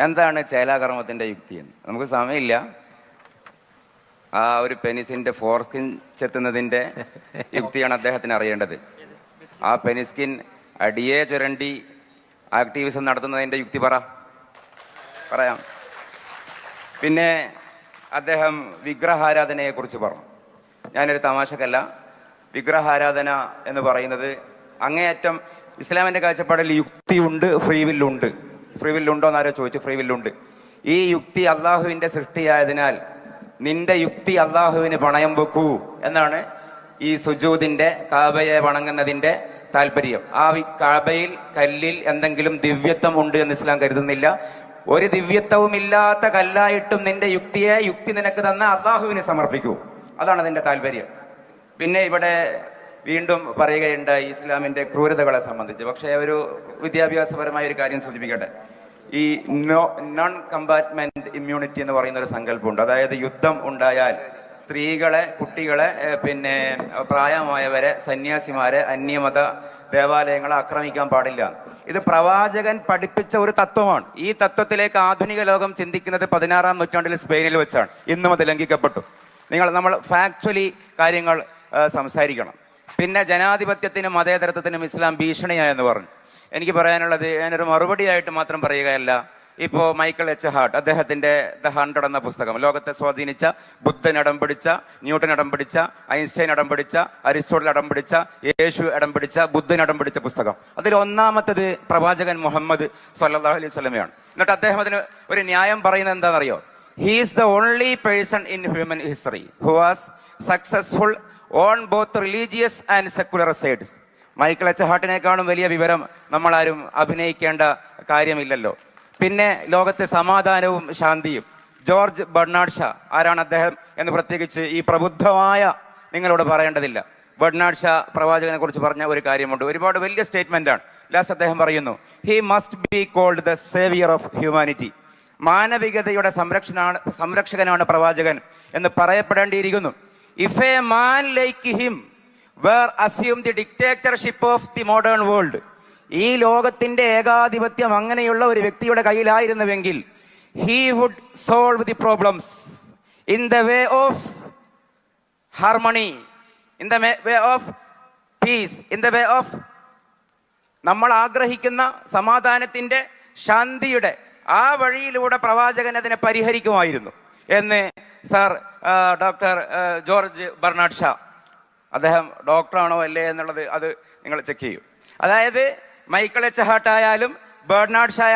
എന്താണ് ചേലാകർമ്മത്തിന്റെ യുക്തി എന്ന്? നമുക്ക് സമയമില്ല. ആ ഒരു പെനിസിന്റെ ഫോർസ്കിൻ ചെത്തുന്നതിന്റെ യുക്തിയാണ് അദ്ദേഹത്തിന് അറിയേണ്ടത്. ആ പെനിസ്കിൻ അടിയെ ചുരണ്ടി ആക്ടിവിസം നടത്തുന്നതിന്റെ യുക്തി പറ. പറയാം. പിന്നെ അദ്ദേഹം വിഗ്രഹാരാധനയെ കുറിച്ച് പറഞ്ഞു. ഞാനൊരു തമാശക്കല്ല. വിഗ്രഹാരാധന എന്ന് പറയുന്നത് അങ്ങേയറ്റം ഇസ്ലാമിന്റെ കാഴ്ചപ്പാടിൽ യുക്തിയുണ്ട് ഫ്രീവില്ലുണ്ട്. ഫ്രീവില്ലുണ്ടോ എന്നാരോ ചോദിച്ചു ഫ്രീ ഫ്രീവില്ലുണ്ട് ഈ യുക്തി അള്ളാഹുവിന്റെ സൃഷ്ടിയായതിനാൽ നിന്റെ യുക്തി അള്ളാഹുവിന് പണയം വെക്കൂ എന്നാണ് ഈ സുജൂദിന്റെ കാബയെ വണങ്ങുന്നതിന്റെ താല്പര്യം. ആ കാബയിൽ കല്ലിൽ എന്തെങ്കിലും ദിവ്യത്വം ഉണ്ട് എന്ന് ഇസ്ലാം കരുതുന്നില്ല. ഒരു ദിവ്യത്വവും ഇല്ലാത്ത കല്ലായിട്ടും നിന്റെ യുക്തിയെ യുക്തി നിനക്ക് തന്ന അള്ളാഹുവിന് സമർപ്പിക്കൂ. അതാണ് അതിന്റെ താല്പര്യം. പിന്നെ ഇവിടെ വീണ്ടും പറയുകയുണ്ടായി ഇസ്ലാമിന്റെ ക്രൂരതകളെ സംബന്ധിച്ച്. പക്ഷേ ഒരു വിദ്യാഭ്യാസപരമായ ഒരു കാര്യം സൂചിപ്പിക്കട്ടെ. ഈ നോ നോൺ കമ്പാർട്ട്മെന്റ് ഇമ്മ്യൂണിറ്റി എന്ന് പറയുന്ന ഒരു സങ്കല്പമുണ്ട്. അതായത് യുദ്ധം ഉണ്ടായാൽ സ്ത്രീകളെ കുട്ടികളെ പിന്നെ പ്രായമായവരെ സന്യാസിമാരെ അന്യമത ദേവാലയങ്ങളെ ആക്രമിക്കാൻ പാടില്ല. ഇത് പ്രവാചകൻ പഠിപ്പിച്ച ഒരു തത്വമാണ്. ഈ തത്വത്തിലേക്ക് ആധുനിക ലോകം ചിന്തിക്കുന്നത് പതിനാറാം നൂറ്റാണ്ടിൽ സ്പെയിനിൽ വെച്ചാണ്. ഇന്നും അത് ലംഘിക്കപ്പെട്ടു. നിങ്ങൾ നമ്മൾ ഫാക്ച്വലി കാര്യങ്ങൾ സംസാരിക്കണം. പിന്നെ ജനാധിപത്യത്തിനും മതേതരത്വത്തിനും ഇസ്ലാം ഭീഷണിയായെന്ന് പറഞ്ഞു. എനിക്ക് പറയാനുള്ളത് ഞാനൊരു മറുപടിയായിട്ട് മാത്രം പറയുകയല്ല. ഇപ്പോൾ മൈക്കിൾ എച്ച്. ഹാർട്ട് അദ്ദേഹത്തിന്റെ ദ ഹൺഡ്രഡ് എന്ന പുസ്തകം ലോകത്തെ സ്വാധീനിച്ച ബുദ്ധൻ ഇടം പിടിച്ച ന്യൂട്ടൻ ഇടം പിടിച്ച ഐൻസ്റ്റൈൻ ഇടം പിടിച്ച അരിസ്റ്റോട്ടിൽ ഇടം പിടിച്ച യേശു ഇടം പിടിച്ച ബുദ്ധൻ ഇടം പിടിച്ച പുസ്തകം. അതിൽ ഒന്നാമത്തത് പ്രവാചകൻ മുഹമ്മദ് സല്ലാ അലൈഹി സ്വലമയാണ് എന്നിട്ട് അദ്ദേഹം അതിന് ഒരു ന്യായം പറയുന്നത് എന്താണെന്നറിയോ? He is the only person in human history who was successful on both religious and secular sides Michael H ഹാർട്ടിനേക്കാളും വലിയ വിവരം നമ്മളാരും അഭിനയിക്കേണ്ട കാര്യമില്ലല്ലോ. പിന്നെ ലോകത്തെ സമാധാനവും ശാന്തിയും. ജോർജ് ബർണാഡ് ഷാ ആരാണ് അദ്ദേഹം എന്ന് പ്രത്യേകിച്ച് ഈ പ്രബുദ്ധമായ നിങ്ങളോട് പറയേണ്ടതില്ല. ബർണാഡ് ഷാ പ്രവാചകനെ കുറിച്ച് പറഞ്ഞ ഒരു കാര്യമുണ്ട്. ഒരുപാട് വലിയ സ്റ്റേറ്റ്മെന്റ് ആണ് ലാസ്റ്റ് അദ്ദേഹം പറയുന്നു he must be called the saviour of humanity മാനവികതയുടെ സംരക്ഷണാണ് സംരക്ഷകനാണ് പ്രവാചകൻ എന്ന് പറയപ്പെടേണ്ടിയിരിക്കുന്നു. If a man like him were assume the dictatorship of the modern world ഈ ലോകത്തിന്റെ ഏകാധിപത്യം അങ്ങനെയുള്ള ഒരു വ്യക്തിയുടെ കയ്യിലായിരുന്നുവെങ്കിൽ he would solve the problems in the way of harmony in the way of peace in the way of നമ്മൾ ആഗ്രഹിക്കുന്ന സമാധാനത്തിന്റെ ശാന്തിയുടെ ആ വഴിയിലൂടെ പ്രവാചകൻ അതിനെ പരിഹരിക്കുമായിരുന്നു. എന്ന് sir doctor George Bernard Shaw. അദ്ദേഹം ഡോക്ടറാണോ അല്ലേ എന്നുള്ളത് അത് നിങ്ങൾ ചെക്ക് ചെയ്യൂ. അതായത് മൈക്കിൾ എച്ച് ഹാർട്ട് ആയാലും ബേർണാഡ് ഷാ